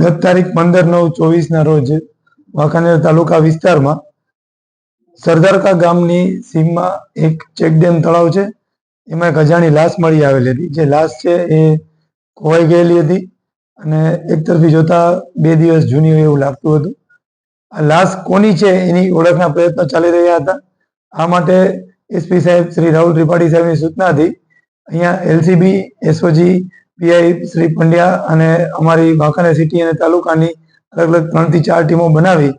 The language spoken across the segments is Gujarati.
ગત તારીખ પંદર નવ ચોવીસ ના રોજ વાંકાનેર તાલુકા વિસ્તારમાં સરદારકા ગામની સીમમાં એક ચેકડેમ તળાવ છે. એમાં એક અજાણી લાશ મળી આવેલી હતી. જે લાશ છે એ ખોવાઈ ગયેલી હતી અને એક તરફી જોતા બે દિવસ જૂની હોય એવું લાગતું હતું. આ લાશ કોની છે એની ઓળખના પ્રયત્નો ચાલી રહ્યા હતા. આ માટે એસપી સાહેબ શ્રી રાહુલ ત્રિપાઠી સાહેબની સૂચનાથી અહીંયા LCB, SOG PI Shri Pandya અને અમારી વાંકાનેર સિટી અને તાલુકાની અલગ અલગ ત્રણથી ચાર ટીમો બનાવી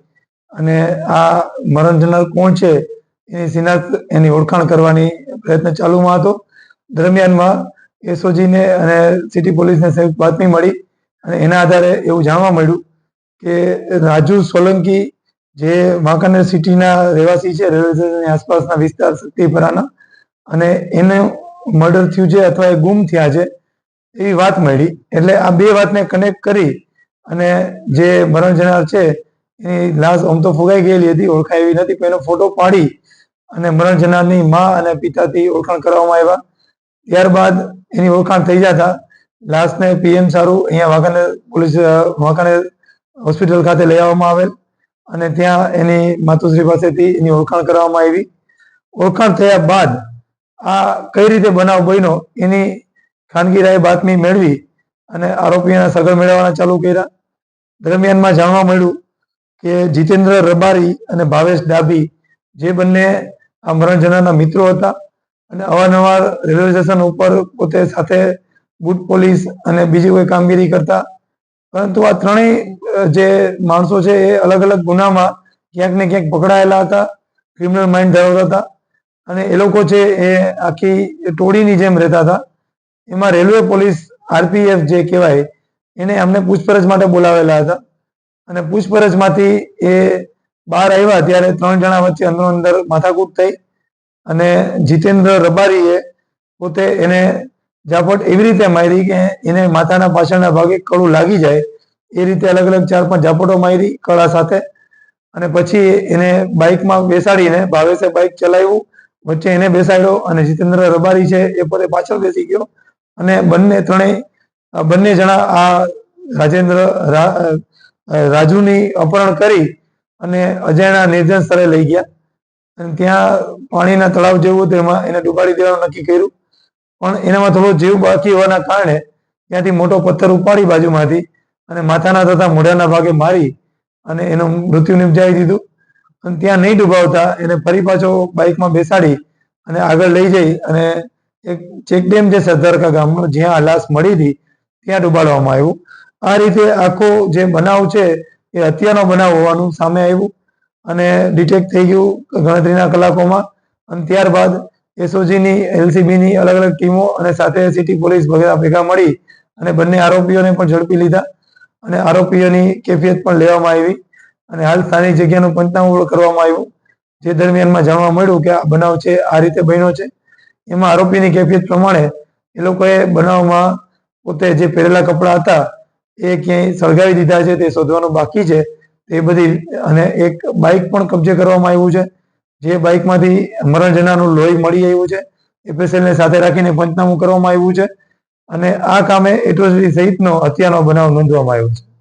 અને આ મરણ જનાર કોણ છે એની શિનાખ્ત એની ઓળખાણ કરવાની પ્રયત્ન ચાલુમાં હતો. દરમિયાનમાં એસઓજીને અને સિટી પોલીસને સંયુક્ત બાતમી મળી અને એના આધારે એવું જાણવા મળ્યું કે રાજુ સોલંકી જે વાંકાનેર સિટીના રહેવાસી છે, રેલવે સ્ટેશનની આસપાસના વિસ્તાર શક્તિપરાના અને એને મર્ડર થયું છે અથવા એ ગુમ થયા છે એવી વાત મળી. એટલે આ બે વાતને કનેક્ટ કરી અને જે મરણ જનાર છે એની લાશ આમ તો ફુગાઈ ગયેલી હતી ઓળખાય એવી નથી પણ એનો ફોટો પાડી અને મરણ જનારની મા અને પિતાથી ઓળખાણ કરવામાં આવ્યા. ત્યારબાદ એની ઓળખાણ થઈ જતા લાશને પીએમ સારું અહીંયા વાંકાનેર પોલીસ અ, વાંકાનેર હોસ્પિટલ ખાતે લઈ આવવામાં આવેલ અને ત્યાં એની માતુશ્રી પાસેથી એની ઓળખાણ કરવામાં આવી. ઓળખાણ થયા બાદ આ કઈ રીતે બનાવ બન્યો એની ખાનગી રાય બાતમી મેળવી અને આરોપીઓના સગળ મેળવવાના ચાલુ કર્યા. દરમિયાનમાં જાણવા મળ્યું કે જીતેન્દ્ર રબારી અને ભાવેશ ડાભી જે બંને આ મરણજનાના મિત્રો હતા અને અવારનવાર રેલવે સ્ટેશન ઉપર પોતે સાથે બુટ પોલીસ અને બીજી કોઈ કામગીરી કરતા. પરંતુ આ ત્રણેય જે માણસો છે એ અલગ અલગ ગુનામાં ક્યાંક ને ક્યાંક પકડાયેલા હતા ક્રિમિનલ માઇન્ડ ધરાવતા હતા. અને એ લોકો છે એ આખી ટોળીની જેમ રહેતા હતા. એમાં રેલવે પોલીસ, આરપીએફ જે કહેવાય, એને અમને પૂછપરછ માટે બોલાવેલા હતા. અને પૂછપરછમાંથી એ બહાર આવ્યા ત્યારે ત્રણ જણા વચ્ચે અંદરો અંદર માથાકૂટ થઈ અને જીતેન્દ્ર રબારીએ પોતે એને ઝાપટ એવી રીતે મારી કે એને માથાના પાછળના ભાગે કળું લાગી જાય, એ રીતે અલગ અલગ ચાર પાંચ ઝાપટો મારી કળા સાથે. અને પછી એને બાઇકમાં બેસાડીને ભાવેશે બાઇક ચલાવ્યું, વચ્ચે એને બેસાડ્યો અને જીતેન્દ્ર રબારી છે એ પોતે પાછળ બેસી ગયો. અને બંને ત્રણેય બંને જણા આ રાજેન્દ્ર રાજુની અપહરણ કરી અને અજયના નિર્જન સ્થળે લઈ ગયા. અને ત્યાં પાણીના તળાવ જેવું હતું, એમાં એને ડુબાડી દેવાનું નક્કી કર્યું. પણ એનામાં થોડો જીવ બાકી હોવાના કારણે ત્યાંથી મોટો પથ્થર ઉપાડી બાજુમાંથી અને માથાના તથા મોઢાના ભાગે મારી અને એનું મૃત્યુ નિપજાવી દીધું. અને ત્યાં નહીં ડૂબાવતા, એને ફરી પાછો બાઇકમાં બેસાડી અને આગળ લઈ જઈ અને એક ચેકડેમ જે સરદારકા ગામનો જ્યાં આ મળી હતી, ત્યાં ડૂબાડવામાં આવ્યું. આ રીતે આખો જે બનાવ છે, એ હત્યાનો બનાવ હોવાનું સામે આવ્યું અને ડિટેક્ટ થઈ ગયું ગણતરીના કલાકોમાં. અને ત્યારબાદ એસઓજીની, એલસીબીની અલગ અલગ ટીમો અને સાથે સિટી પોલીસ વગેરે ભેગા મળી અને બંને આરોપીઓને પણ ઝડપી લીધા અને આરોપીઓની કેફિયત પણ લેવામાં આવી અને હાલ સ્થાનિક જગ્યાનું પંચનામું કરવામાં આવ્યું. જે દરમિયાનમાં જાણવા મળ્યું કે આ બનાવ છે, આ રીતે બન્યો છે. એમાં આરોપીની કેફિયત પ્રમાણે એ લોકોએ બનાવમાં પોતે જે પહેરેલા કપડાં હતા, એ ક્યાંય સળગાવી દીધા છે, તે શોધવાનું બાકી છે. તે બધી અને એક બાઇક પણ કબજે કરવામાં આવ્યું છે. જે બાઇકમાંથી મરણ જનારનું લોહી મળી આવ્યું છે. એ સાથે રાખીને પંચનામું કરવામાં આવ્યું છે. અને આ કામે એટ્રોસિટી સહિતનો હત્યાનો બનાવ નોંધવામાં આવ્યો છે.